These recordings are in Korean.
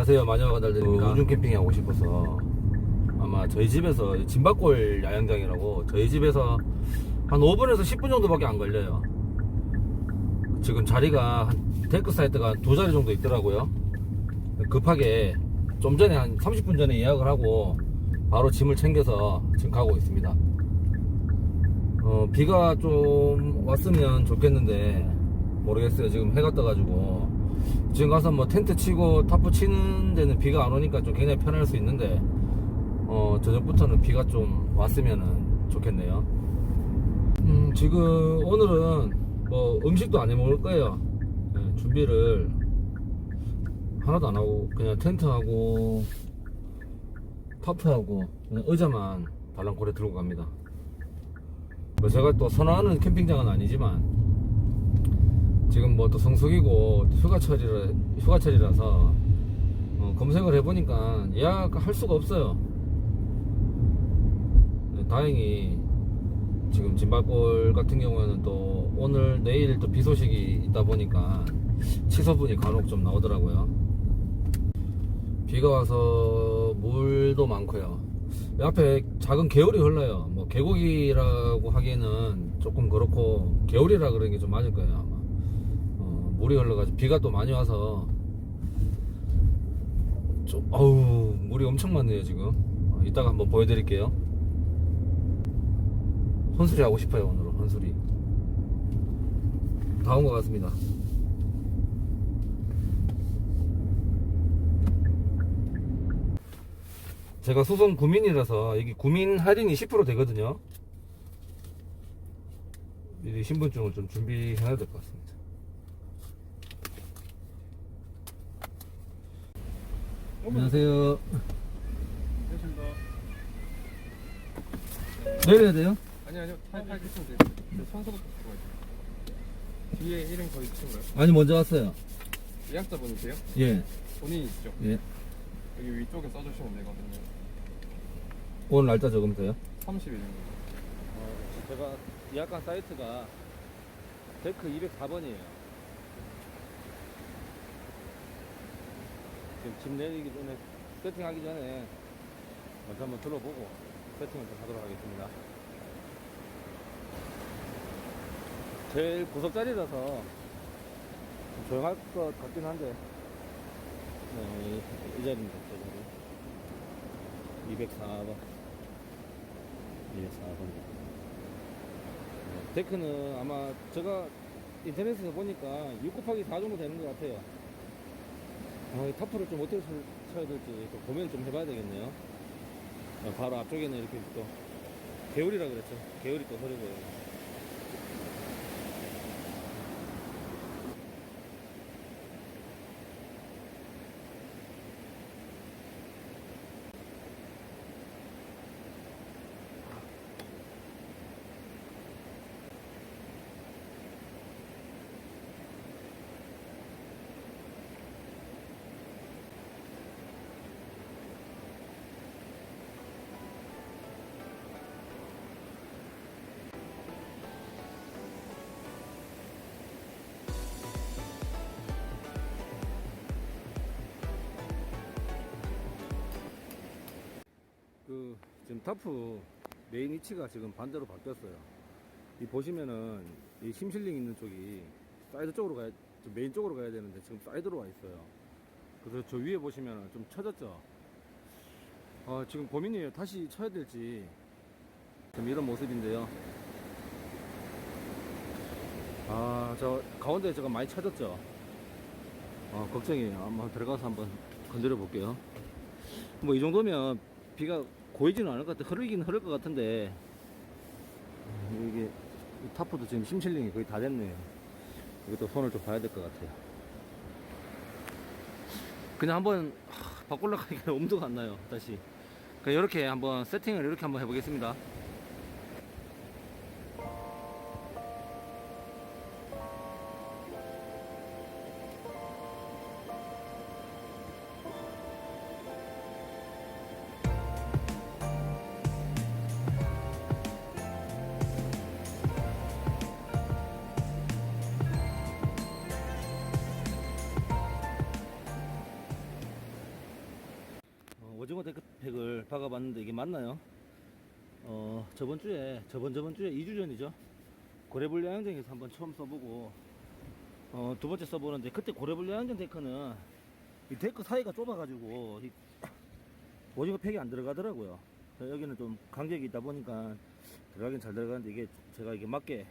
안녕하세요. 마녀와 가달들입니다. 우중 캠핑에 하고 싶어서. 아마 저희 집에서 진박골 야영장이라고 저희 집에서 한 5분에서 10분 정도밖에 안 걸려요. 지금 자리가 한 데크 사이트가 두 자리 정도 있더라고요. 급하게 좀 전에 한 30분 전에 예약을 하고 바로 짐을 챙겨서 지금 가고 있습니다. 어, 비가 좀 왔으면 좋겠는데 모르겠어요. 지금 해가 떠가지고 지금 가서 뭐 텐트 치고 타프 치는 데는 비가 안 오니까 좀 굉장히 편할 수 있는데 어 저녁부터는 비가 좀 왔으면 좋겠네요. 음 지금 오늘은 뭐 음식도 안 해 먹을 거예요. 예, 준비를 하나도 안 하고 그냥 텐트하고 타프하고 의자만 달랑고래 들고 갑니다. 뭐 제가 또 선호하는 캠핑장은 아니지만 지금 뭐 또 성수기고 휴가철이라 휴가철이라서 어, 검색을 해보니까 예약할 수가 없어요. 네, 다행히 지금 진발골 같은 경우에는 또 오늘 내일 또 비 소식이 있다 보니까 취소분이 간혹 좀 나오더라고요. 비가 와서 물도 많고요. 이 앞에 작은 개울이 흘러요. 뭐 계곡이라고 하기에는 조금 그렇고 개울이라 그러는 게좀 맞을 거예요 물이 흘러가지고 비가 또 많이 와서 좀 어우 물이 엄청 많네요 지금. 어, 이따가 한번 보여드릴게요. 혼수리 하고 싶어요 오늘은 혼수리. 다 온 것 같습니다. 제가 수성 구민이라서 여기 구민 할인이 10% 되거든요. 미리 신분증을 좀 준비해야 될 것 같습니다. 안녕하세요. 내려야 돼요? 아니 아니요 팔팔 끼시면 돼요 저 손소부터 들어가요 뒤에 이름 거의 붙인가요? 아니 먼저 왔어요. 예약자분이세요? 예, 본인이시죠? 예. 여기 위쪽에 써주시면 되거든요 오늘 날짜 적으면 돼요? 30일입니다 어, 제가 예약한 사이트가 데크 204번이에요. 지금 짐 내리기 전에 세팅하기 전에 먼저 한번 둘러보고 세팅을 좀 하도록 하겠습니다. 제일 구석자리라서 좀 조용할 것 같긴 한데 네, 이, 이 자리입니다. 이 자리. 204번. 204번. 네, 데크는 아마 제가 인터넷에서 보니까 6 곱하기 4 정도 되는 것 같아요. 아, 이 타프를 좀 어떻게 쳐- 쳐야 될지 또 고민을 좀 해봐야 되겠네요. 어, 바로 앞쪽에는 이렇게 또 개울이라 그랬죠. 개울이 또 흐르고 지금 타프 메인 위치가 지금 반대로 바뀌었어요. 이 보시면은 이 힘실링 있는 쪽이 사이드 쪽으로 가야 좀 메인 쪽으로 가야 되는데 지금 사이드로 와 있어요. 그래서 저 위에 보시면은 좀 쳐졌죠. 아 지금 고민이에요. 다시 쳐야 될지 지금 이런 모습인데요. 아 저 가운데 제가 많이 쳐졌죠. 아 걱정이에요. 한번 들어가서 한번 건드려 볼게요. 뭐 이 정도면 비가 고이지는 않을 것 같아. 흐르긴 흐를 것 같은데 음, 이게 이 타프도 지금 심실링이 거의 다 됐네요. 이것도 손을 좀 봐야 될 것 같아요. 그냥 한번 하, 바꾸려고 하니까 엄두가 안 나요. 다시. 그냥 이렇게 한번 세팅을 이렇게 한번 해보겠습니다. 주에 저번 저번 주에 2주 전이죠. 고래불 야영장에서 한번 처음 써보고 어 두 번째 써보는데 그때 고래불 야영장 데크는 이 데크 사이가 좁아가지고 이 오징어 팩이 안 들어가더라고요. 여기는 좀 간격이 있다 보니까 들어가긴 잘 들어가는데 이게 제가 이게 맞게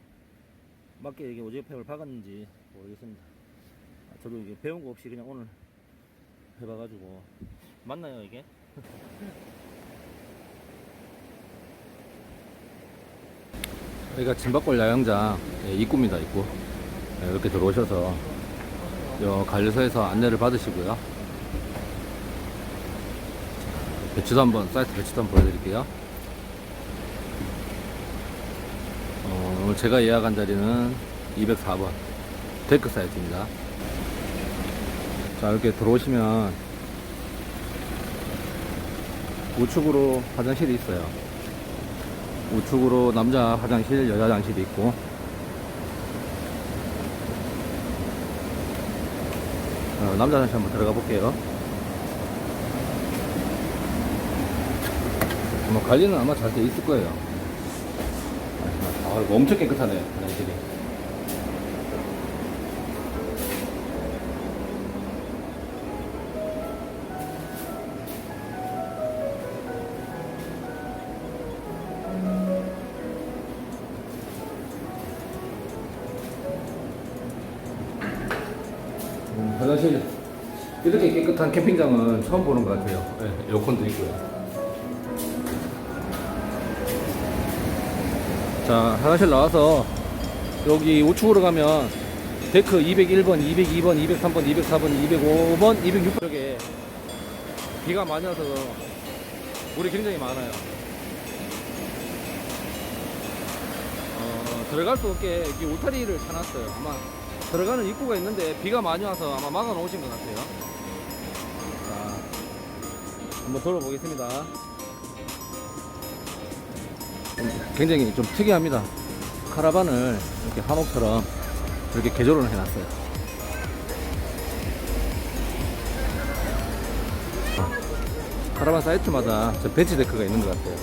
맞게 이게 오징어 팩을 박았는지 모르겠습니다. 아, 저도 이게 배운 거 없이 그냥 오늘 해봐가지고 맞나요 이게? 여기가 진박골 야영장 예, 입구입니다 입구. 예, 이렇게 들어오셔서 요 관리소에서 안내를 받으시고요. 배치도 한번 사이트 배치도 한번 보여드릴게요. 어, 오늘 제가 예약한 자리는 204번 데크 사이트입니다. 자 이렇게 들어오시면 우측으로 화장실이 있어요 우측으로 남자 화장실 여자 화장실이 있고. 어, 남자 화장실 한번 들어가 볼게요. 뭐 관리는 아마 잘 돼 있을 거예요. 아 엄청 깨끗하네 화장실이 음, 화장실 이렇게 깨끗한 캠핑장은 처음 보는 것 같아요. 네, 에어컨도 있고요. 자, 화장실 나와서 여기 우측으로 가면 데크 201번, 202번, 203번, 204번, 205번, 206번 쪽에 비가 많이 와서 물이 굉장히 많아요. 어, 들어갈 수 없게 여기 울타리를 쳐놨어요. 아마 들어가는 입구가 있는데 비가 많이 와서 아마 막아 놓으신 것 같아요. 자, 한번 돌아보겠습니다. 음, 굉장히 좀 특이합니다. 카라반을 이렇게 한옥처럼 이렇게 개조를 해놨어요. 카라반 사이트마다 저 벤치 데크가 있는 것 같아요.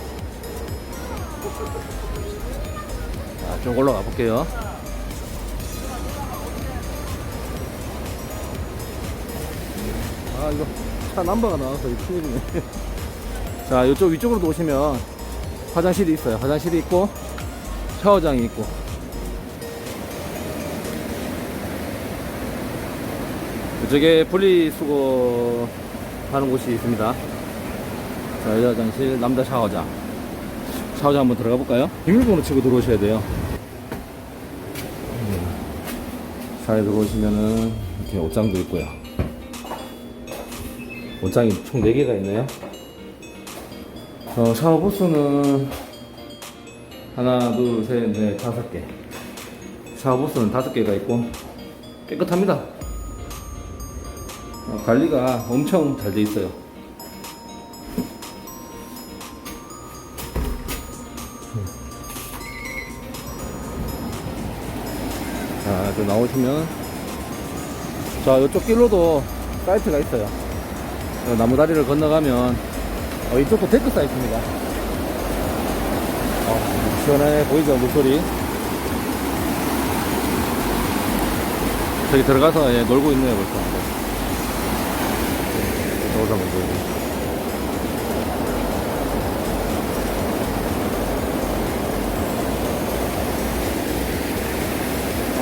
자, 좀 올라가 볼게요. 아 이거 차 넘버가 나와서 이거 큰일이네. 자 이쪽 위쪽으로 오시면 화장실이 있어요. 화장실이 있고 샤워장이 있고. 이쪽에 분리수거 하는 곳이 있습니다. 자 여자 화장실 남자 샤워장. 샤워장 한번 들어가 볼까요? 비밀번호 치고 들어오셔야 돼요. 사에 들어오시면은 이렇게 옷장도 있고요 옷장이 총 4개가 있네요. 어, 샤워 부스는 하나, 둘, 셋, 넷, 다섯 개. 샤워 부스는 다섯 개가 있고 깨끗합니다. 어, 관리가 엄청 잘 돼 있어요. 자, 또 나오시면 자, 이쪽 길로도 사이트가 있어요. 어, 나무다리를 건너가면 어, 이쪽도 데크 사이트입니다. 어, 시원해 보이죠 물소리. 저기 들어가서 예, 놀고 있네요 벌써. 저기서 한번 보여드릴게요.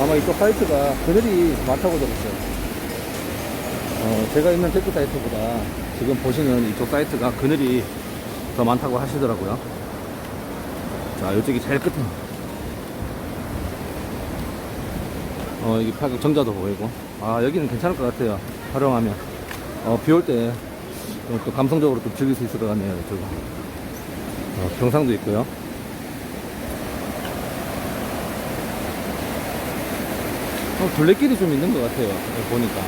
아마 이쪽 사이트가 그들이 많다고 들었어요. 어, 제가 있는 테크 사이트보다 지금 보시는 이쪽 사이트가 그늘이 더 많다고 하시더라고요. 자, 이쪽이 제일 끝에. 어, 여기 파격 정자도 보이고. 아, 여기는 괜찮을 것 같아요. 활용하면. 어, 비 올 때 또 감성적으로 좀 즐길 수 있을 것 같네요. 이쪽은. 어, 경상도 있고요. 어, 둘레길이 좀 있는 것 같아요. 보니까.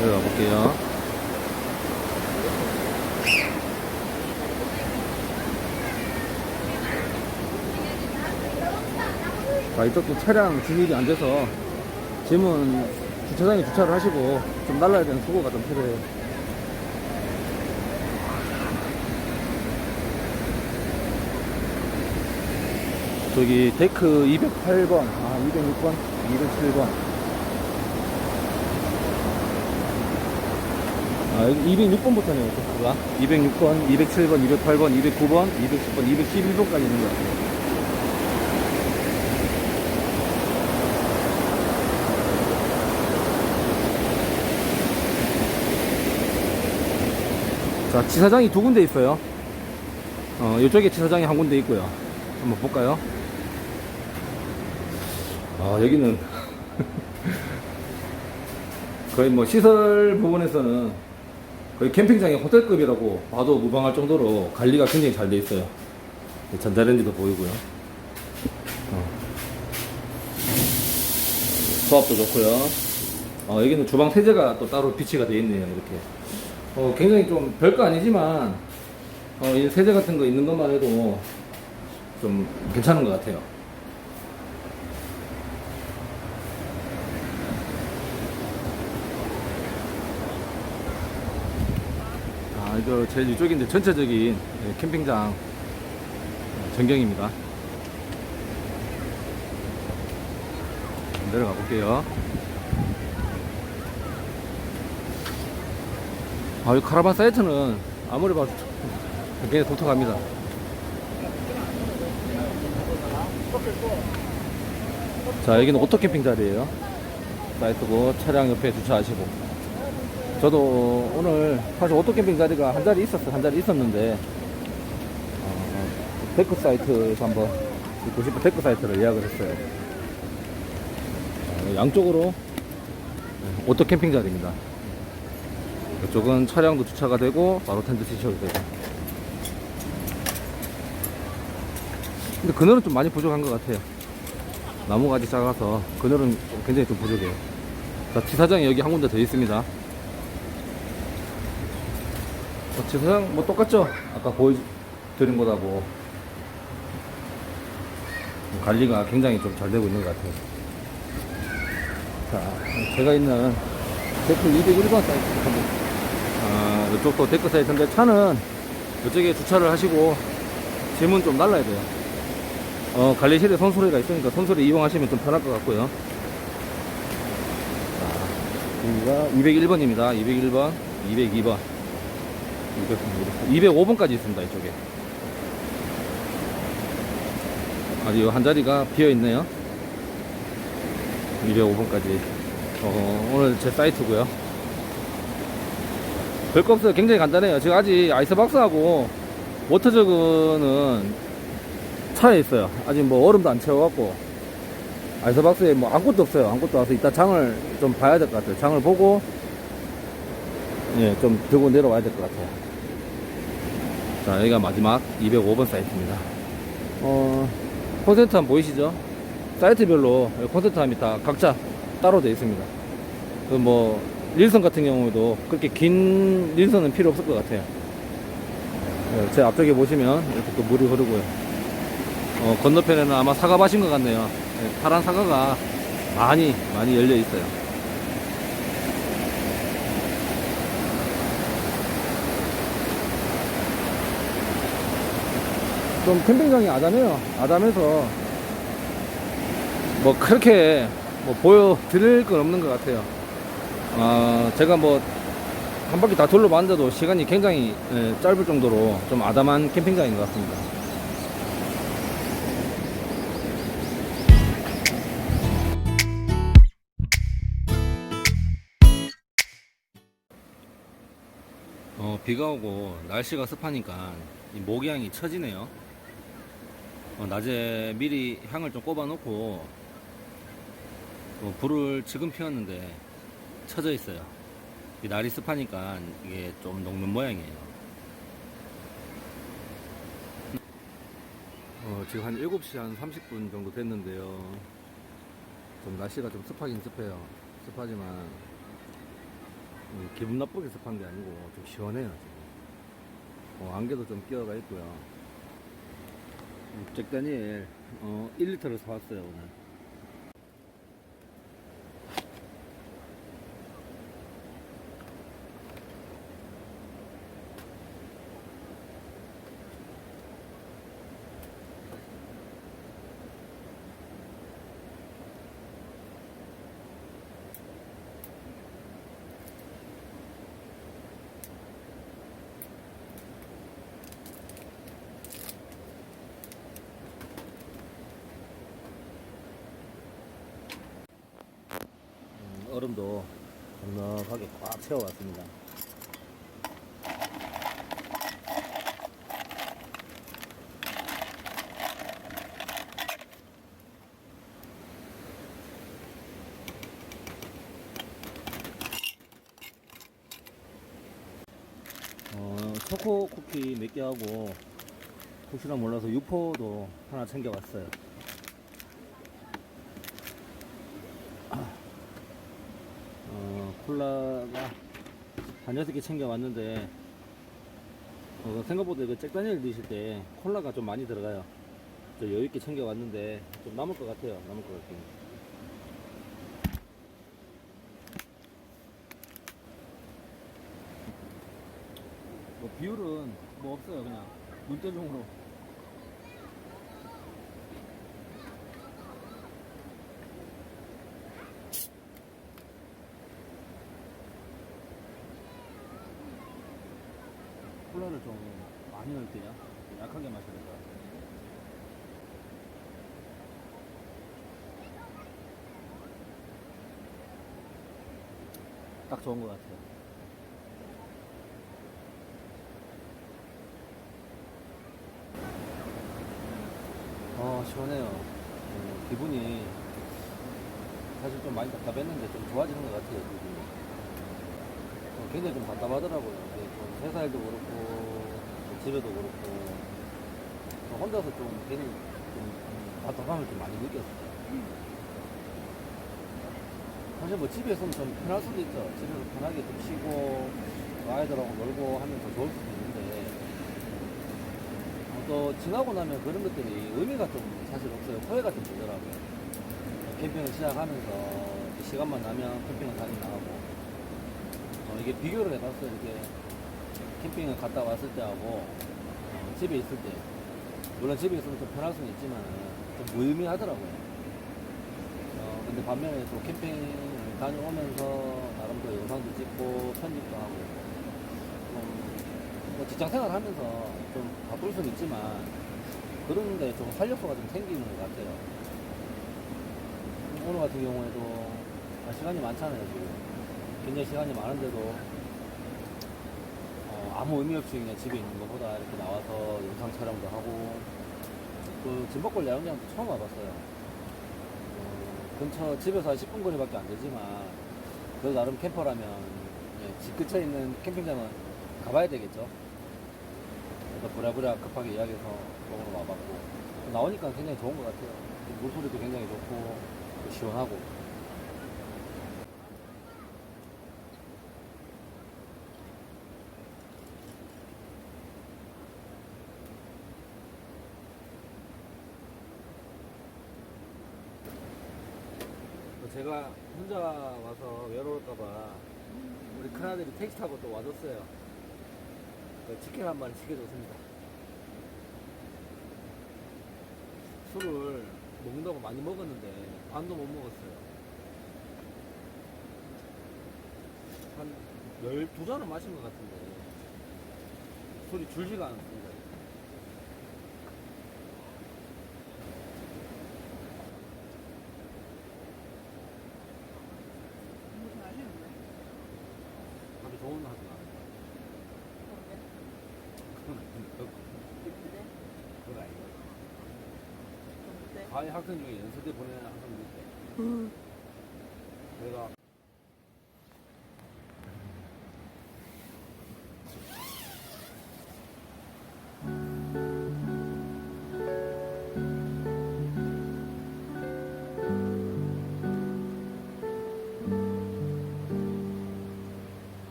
내려가 볼게요. 자, 이쪽도 차량 진입이 안 돼서 짐은 주차장에 주차를 하시고 좀 날라야 되는 수고가 좀 필요해요. 저기 데크 208번, 아 206번, 207번. 아 여기 206번부터네요, 데크가. 206번, 207번, 208번, 209번, 210번, 211번까지 있는 것 같아요. 자, 지사장이 두 군데 있어요. 어, 이쪽에 지사장이 한 군데 있고요. 한번 볼까요? 아, 여기는 거의 뭐 시설 부분에서는 거의 캠핑장의 호텔급이라고 봐도 무방할 정도로 관리가 굉장히 잘 돼 있어요. 전자레인지도 보이고요. 어. 수압도 좋고요. 어, 여기는 주방 세제가 또 따로 비치가 되어 있네요. 이렇게. 어, 굉장히 좀 별거 아니지만 어, 이 세제 같은 거 있는 것만 해도 좀 괜찮은 것 같아요. 아, 이거 제일 이쪽인데 전체적인 예, 캠핑장 어, 전경입니다. 내려가 볼게요. 아, 이 카라반 사이트는 아무리 봐도 굉장히 독특합니다. 자, 여기는 오토 캠핑 자리에요. 사이트고 차량 옆에 주차하시고. 저도 오늘 사실 오토 캠핑 자리가 한 자리 있었어요. 한 자리 있었는데, 어, 데크 사이트에서 한번 듣고 싶은 데크 사이트를 예약을 했어요. 어, 양쪽으로 오토 캠핑 자리입니다. 이쪽은 차량도 주차가 되고 바로 텐트 치셔도 되고 근데 그늘은 좀 많이 부족한 것 같아요 나무가 아직 작아서 그늘은 좀 굉장히 좀 부족해요 자 지사장이 여기 한 군데 더 있습니다 자, 지사장 뭐 똑같죠? 아까 보여드린 거다고 관리가 굉장히 좀 잘 되고 있는 것 같아요 자 제가 있는 데크 201번 사이트 한번 아, 이쪽도 데크 사이트인데 차는 이쪽에 주차를 하시고 짐은 좀 날라야 돼요. 어, 관리실에 손소리가 있으니까 손소리 이용하시면 좀 편할 것 같고요. 자, 여기가 201번입니다. 201번, 202번, 205번까지 있습니다. 이쪽에. 아직 한 자리가 비어 있네요. 205번까지. 어, 오늘 제 사이트고요. 별거 없어요. 굉장히 간단해요. 지금 아직 아이스박스하고 워터저그는 차에 있어요. 아직 뭐 얼음도 안 채워갖고 아이스박스에 뭐 아무것도 없어요. 아무것도 와서 이따 장을 좀 봐야 될 것 같아요. 장을 보고 예, 좀 들고 내려와야 될 것 같아요. 자, 여기가 마지막 205번 사이트입니다. 어, 콘센트함 보이시죠? 사이트별로 콘센트함이 다 각자 따로 되어 있습니다. 그 뭐 릴선 같은 경우에도 그렇게 긴 릴선은 필요 없을 것 같아요. 네, 제 앞쪽에 보시면 이렇게 또 물이 흐르고요. 어, 건너편에는 아마 사과밭인 것 같네요. 네, 파란 사과가 많이 많이 열려 있어요. 좀 캠핑장이 아담해요. 아담해서 뭐 그렇게 뭐 보여드릴 건 없는 것 같아요. 아, 제가 뭐, 한 바퀴 다 둘러봤는데도 시간이 굉장히 예, 짧을 정도로 좀 아담한 캠핑장인 것 같습니다. 어, 비가 오고 날씨가 습하니까 이 모기향이 처지네요. 어, 낮에 미리 향을 좀 꼽아 놓고 어, 불을 지금 피웠는데 쳐져 있어요. 이 날이 습하니까 이게 좀 녹는 모양이에요. 어, 지금 한 7시 한 30분 정도 됐는데요. 좀 날씨가 좀 습하긴 습해요. 습하지만 음, 기분 나쁘게 습한 게 아니고 좀 시원해요. 지금. 어, 안개도 좀 끼어가 있고요. 잭 다니엘 어, 1리터를 사왔어요 오늘. 얼음도 넉넉하게 꽉 채워왔습니다. 어, 초코 쿠키 몇 개 하고 혹시나 몰라서 유포도 하나 챙겨왔어요. 어, 콜라가 한 여섯 개 챙겨왔는데 어, 생각보다 이거 잭다니엘 드실 때 콜라가 좀 많이 들어가요. 저 여유있게 챙겨왔는데 좀 남을 것 같아요. 남을 것 같긴. 뭐 비율은 뭐 없어요. 그냥 물대중으로. 콜라를 좀 많이 넣을게요. 좀 약하게 마셔야 될것 같아요. 딱 좋은 것 같아요. 어, 시원해요. 어, 기분이 사실 좀 많이 답답했는데 좀 좋아지는 것 같아요, 기분이. 어, 굉장히 좀 답답하더라고요. 좀 회사에도 그렇고, 또 집에도 그렇고, 좀 혼자서 좀 괜히 좀 음, 답답함을 좀 많이 느꼈어요. 사실 뭐 집에 있으면 좀 편할 수도 있죠. 집에서 편하게 좀 쉬고, 또 아이들하고 놀고 하면 더 좋을 수도 있는데, 어, 또 지나고 나면 그런 것들이 의미가 좀 사실 없어요. 후회가 좀 들더라고요. 캠핑을 시작하면서 시간만 나면 캠핑을 다니 나가고, 어, 이게 비교를 해봤어요. 이게 캠핑을 갔다 왔을 때하고 어, 집에 있을 때 물론 집에 있으면 좀 편할 수는 있지만 좀 무의미하더라고요. 어, 근데 반면에 또 캠핑을 다녀오면서 나름 또 영상도 찍고 편집도 하고 좀, 뭐 직장 생활 하면서 좀 바쁠 수는 있지만 그런데 좀 활력소가 좀 생기는 것 같아요. 오늘 같은 경우에도 아, 시간이 많잖아요 지금 굉장히 시간이 많은데도 어, 아무 의미 없이 그냥 집에 있는 것보다 이렇게 나와서 영상 촬영도 하고 그 진박골 야영장도 처음 와봤어요. 어, 근처 집에서 한 10분 거리밖에 안 되지만 그래도 나름 캠퍼라면 예, 집 근처에 있는 캠핑장은 가봐야 되겠죠. 그래서 부랴부랴 급하게 예약해서 먹으러 와봤고 나오니까 굉장히 좋은 것 같아요. 물소리도 굉장히 좋고 또 시원하고 제가 혼자 와서 외로울까봐 우리 큰아들이 택시 타고 또 와줬어요. 그 치킨 한 마리 시켜줬습니다. 술을 먹는다고 많이 먹었는데 반도 못 먹었어요. 한 12잔은 마신 것 같은데 술이 줄지가 않습니다. 공부 잘 하시는데? 밥이 좋은 하지 마. 그건 아닌데. 그때? 그건 아니고. 그때? 과외 학생 중에 연세대 보내는 학생도 있대. 음.